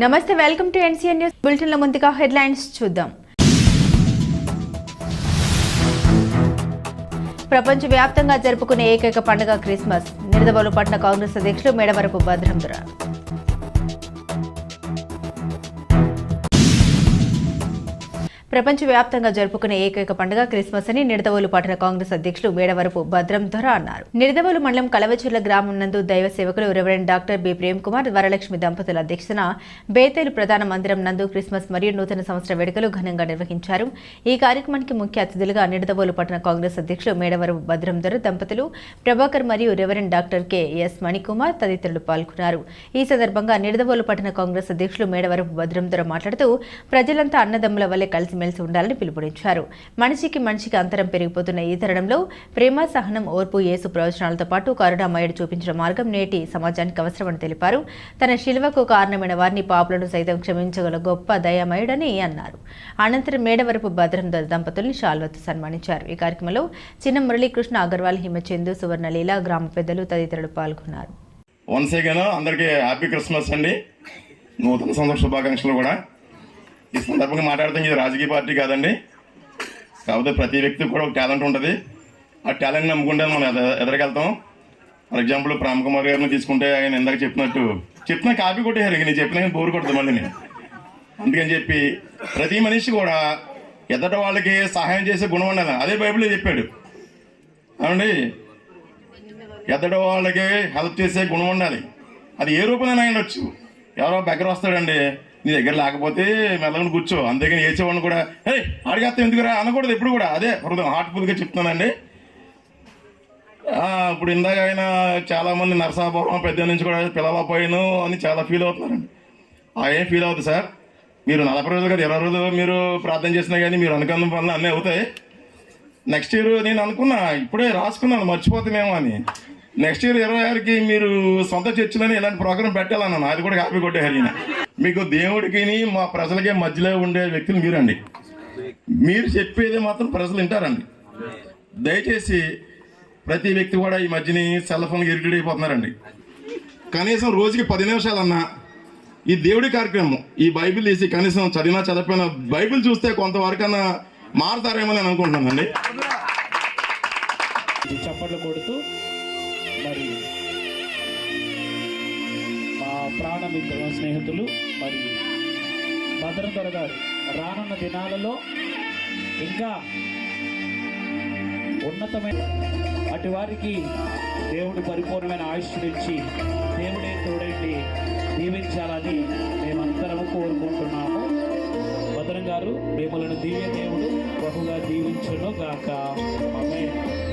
నమస్తే welcome to NCN news. బులెటిన్ల ముందుగా హెడ్లైన్స్ చూద్దాం. ప్రపంచవ్యాప్తంగా జరుపుకునే ఏకైక పండుగ క్రిస్మస్. నిడదవోలు పట్టణ కాంగ్రెస్ అధ్యక్షుడు మేడవరపు భద్రంధర ప్రపంచవ్యాప్తంగా జరుపుకునే ఏకైక పండుగ క్రిస్మస్ అని నిడదవోలు పట్టణ కాంగ్రెస్ అధ్యక్షులు మేడవరపు భద్రంధర అన్నారు. నిడదవోలు మండలం కలవచర్ల గ్రామం నందు దైవ సేవకులు reverend doctor B Prem Kumar Varalakshmi దంపతుల అధ్యక్షతన బేతేలు ప్రధాన మందిరం నందు క్రిస్మస్ మరియు నూతన సంవత్సర వేడుకలు ఘనంగా నిర్వహించారు. ఈ కార్యక్రమానికి ముఖ్య అతిథులుగా నిడదవోలు పట్టణ కాంగ్రెస్ అధ్యక్షులు మేడవరపు భద్రంధర దంపతులు ప్రభాకర్ మరియు reverend doctor K S Manikumar తదితరులు పాల్గొన్నారు. ఈ సందర్భంగా నిడదవోలు పట్టణ కాంగ్రెస్ అధ్యక్షులు మేడవరపు భద్రంధర మాట్లాడుతూ ప్రజలంతా అన్నదమ్ముల వల్లే కలిసిమెలిసి ఉండాలని పిలుపునిచ్చారు. మనిషికి మనిషికి అంతరం పెరిగిపోతున్న ఈ తరుణంలో ప్రేమ సహనం ఓర్పు ఏసు ప్రయోజనాలతో పాటు కరుణామయుడు చూపించిన మార్గం నేటి సమాజానికి అవసరమని తెలిపారు. తన శిల్వకు కారణమైన వారిని పాపులను సైతం క్షమించగల గొప్ప దయామయుడని అన్నారు. అనంతరం మేడవరపు భద్రం దంపతుల్ని శాల్వతో సన్మానించారు. ఈ కార్యక్రమంలో చిన్న మురళీకృష్ణ అగర్వాల్ హిమచందు సువర్ణలీల గ్రామ పెద్దలు తదితరులు పాల్గొన్నారు. వన్స్ అగైన్ అందరికీ హ్యాపీ క్రిస్మస్ అండి. నూతన సంవత్సర శుభాకాంక్షలు కూడా. ఈ సందర్భంగా మాట్లాడతాం. ఇది రాజకీయ పార్టీ కాదండి. కాకపోతే ప్రతి వ్యక్తికి కూడా ఒక టాలెంట్ ఉంటుంది. ఆ టాలెంట్ నమ్ముకుంటే మనం ఎద- ఎదరగలుగుతాం. ఫర్ ఎగ్జాంపుల్ రామ్ కుమార్ గారిని తీసుకుంటే ఆయన ఇందాక చెప్పినట్టు చెప్పిన కాపీ కొట్టేశారు ఇక నేను చెప్పిన బోరు కొడుతుంది మళ్ళీ నేను. అందుకని చెప్పి ప్రతి మనిషి కూడా ఎదట వాళ్ళకి సహాయం చేసే గుణం ఉండాలి. అదే బైబిల్లో చెప్పాడు. అవునండి? ఎదట వాళ్ళకి హెల్ప్ చేసే గుణం ఉండాలి. అది ఏ రూపంలో అయినొచ్చు ఎవరో దగ్గర వస్తాడండి. నీ దగ్గర లేకపోతే మెల్లగని కూర్చో. అందుకని వేసేవాడిని కూడా హే అడిగేస్తే ఎందుకురా? అనకూడదు ఎప్పుడు కూడా. అదే హృదయం హార్ట్ఫుల్గా చెప్తున్నానండి. ఇప్పుడు ఇందాక ఆయన చాలామంది నరసాపురం పెద్ద నుంచి కూడా పిలవపోయాను అని చాలా ఫీల్ అవుతున్నారండి. ఆ ఏం ఫీల్ అవుతుంది సార్? మీరు నలభై రోజులు కదా ఇరవై రోజులు మీరు ప్రార్థన చేసినా కానీ మీరు అనుకున్న పనులు అన్నీ అవుతాయి. నెక్స్ట్ ఇయర్ నేను అనుకున్నా ఇప్పుడే రాసుకున్నాను మర్చిపోతామేమో అని. నెక్స్ట్ ఇయర్ ఇరవై ఆరుకి మీరు సొంత చర్చిలోనే ఇలాంటి ప్రోగ్రామ్ పెట్టాలన్నాను అది కూడా హ్యాపీ కొట్టేయారు ఈయన. మీకు దేవుడికి మా ప్రజలకే మధ్యలో ఉండే వ్యక్తులు మీరండి. మీరు చెప్పేది మాత్రం ప్రజలు వింటారండి. దయచేసి ప్రతి వ్యక్తి కూడా ఈ మధ్యని సెల్ ఫోన్ ఇరిటేట్ అయిపోతున్నారండి. కనీసం రోజుకి పది నిమిషాలన్నా ఈ దేవుడి కార్యక్రమం ఈ బైబిల్ తీసి కనీసం చదివినా చదివిపోయినా బైబిల్ చూస్తే కొంతవరకన్నా మారుతారేమో అని అనుకుంటున్నానండి. చప్పట్లు కొడుతూ మరి మా ప్రాణ స్నేహితులు మరి భద్రధర గారు రానున్న దినాలలో ఇంకా ఉన్నతమైన అటు వారికి దేవుడు పరిపూర్ణమైన ఆయుష్నిచ్చి దేవుడే తోడండి దీవించాలని మేమందరము కోరుకుంటున్నాము. భద్రం గారు మిమ్మల్ని దివ్య దేవుడు బహుగా దీవించును గాక